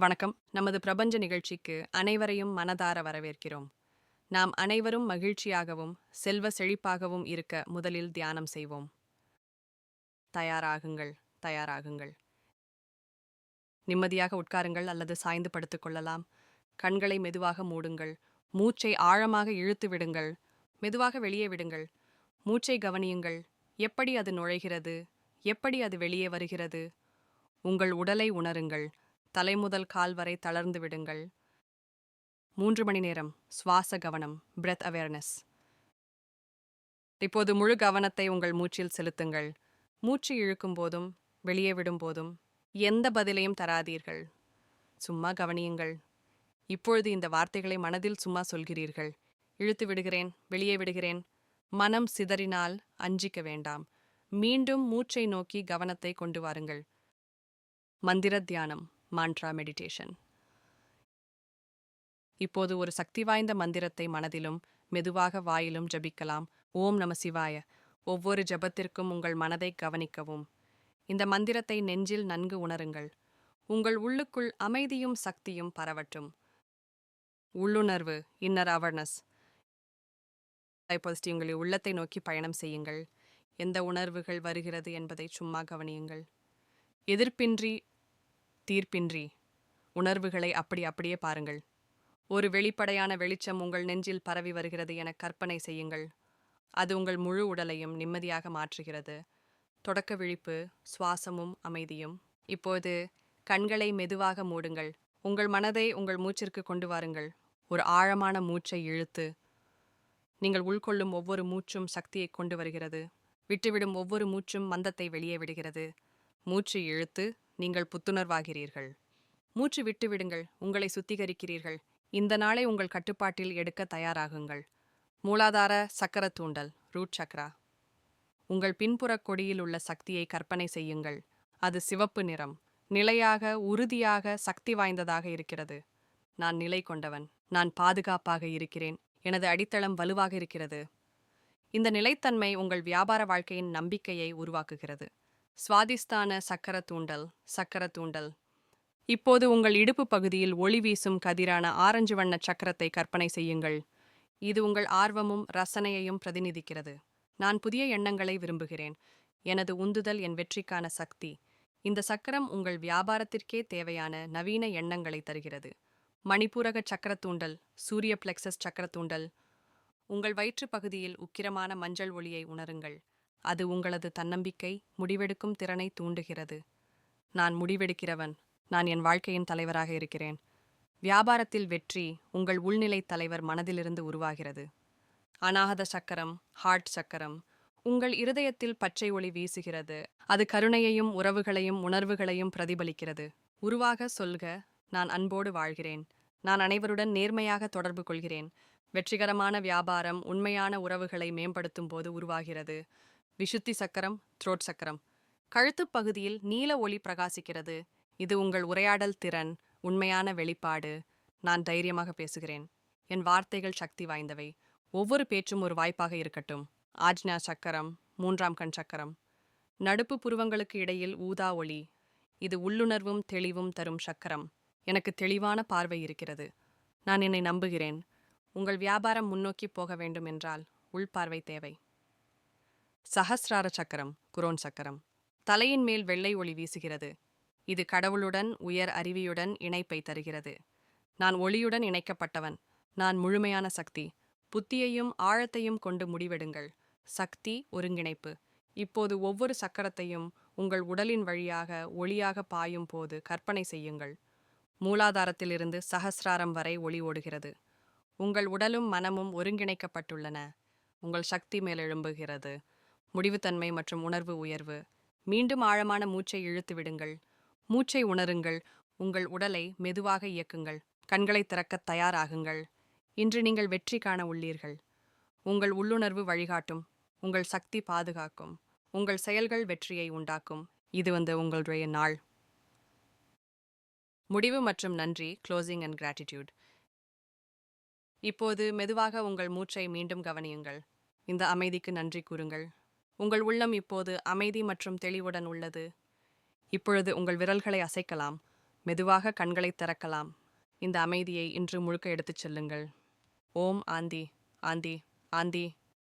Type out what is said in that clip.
வணக்கம். நமது பிரபஞ்ச நிகழ்ச்சிக்கு அனைவரையும் மனதார வரவேற்கிறோம். நாம் அனைவரும் மகிழ்ச்சியாகவும் செல்வ செழிப்பாகவும் இருக்க முதலில் தியானம் செய்வோம். தயாராகுங்கள் தயாராகுங்கள். நிம்மதியாக உட்காருங்கள் அல்லது சாய்ந்து படுத்துக் கொள்ளலாம். கண்களை மெதுவாக மூடுங்கள். மூச்சை ஆழமாக இழுத்து விடுங்கள். மெதுவாக வெளியே விடுங்கள். மூச்சை கவனியுங்கள். எப்படி அது நுழைகிறது? எப்படி அது வெளியே வருகிறது? உங்கள் உடலை உணருங்கள். தலை முதல் கால் வரை தளர்ந்து விடுங்கள். மூன்று மணி நேரம். சுவாச கவனம். பிரெத் அவேர்னஸ் இப்போது முழு கவனத்தை உங்கள் மூச்சில் செலுத்துங்கள். மூச்சு இழுக்கும் போதும் வெளியே விடும் போதும் எந்த பதிலையும் தராதீர்கள். சும்மா கவனியுங்கள். இப்பொழுது இந்த வார்த்தைகளை மனதில் சும்மா சொல்கிறீர்கள். இழுத்து விடுகிறேன் வெளியே விடுகிறேன். மனம் சிதறினால் அஞ்சிக்க வேண்டாம். மீண்டும் மூச்சை நோக்கி கவனத்தை கொண்டு வாருங்கள். மந்திர தியானம். மான்ட்ரா மெடிடேஷன் இப்போது ஒரு சக்தி வாய்ந்த மந்திரத்தை மனதிலும் மெதுவாக வாயிலும் ஜபிக்கலாம். ஓம் நம சிவாய. ஒவ்வொரு ஜபத்திற்கும் உங்கள் மனதை கவனிக்கவும். இந்த மந்திரத்தை நெஞ்சில் நன்கு உணருங்கள். உங்கள் உள்ளுக்குள் அமைதியும் சக்தியும் பரவட்டும். உள்ளுணர்வு இன்னர் அவேர்னஸ் இப்போது உங்களை உள்ளத்தை நோக்கி பயணம் செய்யுங்கள். எந்த உணர்வுகள் வருகிறது என்பதை சும்மா கவனியுங்கள். எதிர்ப்பின்றி தீர்ப்பின்றி. உணர்வுகளை அப்படி அப்படியே பாருங்கள். ஒரு வெளிப்படையான வெளிச்சம் உங்கள் நெஞ்சில் பரவி வருகிறது என கற்பனை செய்யுங்கள். அது உங்கள் முழு உடலையும் நிம்மதியாக மாற்றுகிறது. தொடக்க விழிப்பு சுவாசமும் அமைதியும். இப்போது கண்களை மெதுவாக மூடுங்கள். உங்கள் மனதை உங்கள் மூச்சிற்கு கொண்டு வாருங்கள். ஒரு ஆழமான மூச்சை இழுத்து நீங்கள் உள்கொள்ளும் ஒவ்வொரு மூச்சும் சக்தியை கொண்டு வருகிறது. விட்டுவிடும் ஒவ்வொரு மூச்சும் மந்தத்தை வெளியே விடுகிறது. மூச்சு இழுத்து நீங்கள் புத்துணர்வாகிறீர்கள். மூச்சு விட்டுவிடுங்கள் உங்களை சுத்திகரிக்கிறீர்கள். இந்த நாளை உங்கள் கட்டுப்பாட்டில் எடுக்க தயாராகுங்கள். மூலாதார சக்கர தூண்டல் ரூட் சக்ரா. உங்கள் பின்புறக் கொடியில் உள்ள சக்தியை கற்பனை செய்யுங்கள். அது சிவப்பு நிறம். நிலையாக உறுதியாக சக்தி வாய்ந்ததாக இருக்கிறது. நான் நிலை கொண்டவன். நான் பாதுகாப்பாக இருக்கிறேன். எனது அடித்தளம் வலுவாக இருக்கிறது. இந்த நிலைத்தன்மை உங்கள் வியாபார வாழ்க்கையின் நம்பிக்கையை உருவாக்குகிறது. சுவாதிஸ்தான சக்கர தூண்டல் சக்கர தூண்டல். இப்போது உங்கள் இடுப்பு பகுதியில் ஒளி வீசும் கதிரான ஆரஞ்சு வண்ண சக்கரத்தை கற்பனை செய்யுங்கள். இது உங்கள் ஆர்வமும் ரசனையையும் பிரதிநிதிக்கிறது. நான் புதிய எண்ணங்களை விரும்புகிறேன். எனது உந்துதல் என் வெற்றிக்கான சக்தி. இந்த சக்கரம் உங்கள் வியாபாரத்திற்கே தேவையான நவீன எண்ணங்களை தருகிறது. மணிப்பூரக சக்கரத்தூண்டல் சூரிய பிளெக்சஸ் சக்கரத்தூண்டல் உங்கள் வயிற்றுப் பகுதியில் உக்கிரமான மஞ்சள் ஒளியை உணருங்கள். அது உங்களது தன்னம்பிக்கை முடிவெடுக்கும் திறனை தூண்டுகிறது. நான் முடிவெடுக்கிறவன். நான் என் வாழ்க்கையின் தலைவராக இருக்கிறேன். வியாபாரத்தில் வெற்றி உங்கள் உள்நிலை தலைவர் மனதிலிருந்து உருவாகிறது. அநாகத சக்கரம் ஹார்ட் சக்கரம் உங்கள் இருதயத்தில் பச்சை ஒளி வீசுகிறது. அது கருணையையும் உறவுகளையும் உணர்வுகளையும் பிரதிபலிக்கிறது. உருவாக சொல்க நான் அன்போடு வாழ்கிறேன். நான் அனைவருடன் நேர்மையாக தொடர்பு கொள்கிறேன். வெற்றிகரமான வியாபாரம் உண்மையான உறவுகளை மேம்படுத்தும் போது உருவாகிறது. விஷுத்தி சக்கரம் த்ரோட் சக்கரம். கழுத்துப் பகுதியில் நீல ஒளி பிரகாசிக்கிறது. இது உங்கள் உரையாடல் திறன் உண்மையான வெளிப்பாடு. நான் தைரியமாக பேசுகிறேன். என் வார்த்தைகள் சக்தி வாய்ந்தவை. ஒவ்வொரு பேச்சும் ஒரு வாய்ப்பாக இருக்கட்டும். ஆஜ்னா சக்கரம் மூன்றாம் கண் சக்கரம். நடுப்பு புருவங்களுக்கு இடையில் ஊதா ஒளி. இது உள்ளுணர்வும் தெளிவும் தரும் சக்கரம். எனக்கு தெளிவான பார்வை இருக்கிறது. நான் என்னை நம்புகிறேன். உங்கள் வியாபாரம் முன்னோக்கி போக வேண்டும் என்றால் உள்பார்வை தேவை. சஹஸ்ரார சக்கரம் குரோன் சக்கரம். தலையின் மேல் வெள்ளை ஒளி வீசுகிறது. இது கடவுளுடன் உயர் அறிவியுடன் இணைப்பை தருகிறது. நான் ஒளியுடன் இணைக்கப்பட்டவன். நான் முழுமையான சக்தி. புத்தியையும் ஆழத்தையும் கொண்டு முடிவெடுங்கள். சக்தி ஒருங்கிணைப்பு. இப்போது ஒவ்வொரு சக்கரத்தையும் உங்கள் உடலின் வழியாக ஒளியாக பாயும் போது கற்பனை செய்யுங்கள். மூலாதாரத்திலிருந்து சஹஸ்ராரம் வரை ஒளி ஓடுகிறது. உங்கள் உடலும் மனமும் ஒருங்கிணைக்கப்பட்டுள்ளன. உங்கள் சக்தி மேலெழும்புகிறது. முடிவுத்தன்மை மற்றும் உணர்வு உயர்வு. மீண்டும் ஆழமான மூச்சை இழுத்து விடுங்கள். மூச்சை உணருங்கள். உங்கள் உடலை மெதுவாக இயக்குங்கள். கண்களை திறக்க தயாராகுங்கள். இன்று நீங்கள் வெற்றி காண உள்ளீர்கள். உங்கள் உள்ளுணர்வு வழிகாட்டும். உங்கள் சக்தி பாதுகாக்கும். உங்கள் செயல்கள் வெற்றியை உண்டாக்கும். இது வந்து உங்களுடைய நாள். முடிவு மற்றும் நன்றி. க்ளோசிங் அண்ட் கிராட்டிடியூட் இப்போது மெதுவாக உங்கள் மூச்சை மீண்டும் கவனியுங்கள். இந்த அமைதிக்கு நன்றி கூறுங்கள். உங்கள் உள்ளம் இப்போது அமைதி மற்றும் தெளிவுடன் உள்ளது. இப்பொழுது உங்கள் விரல்களை அசைக்கலாம். மெதுவாக கண்களை திறக்கலாம். இந்த அமைதியை இன்று முழுக்க எடுத்துச் செல்லுங்கள். ஓம் ஆந்தி ஆந்தி ஆந்தி.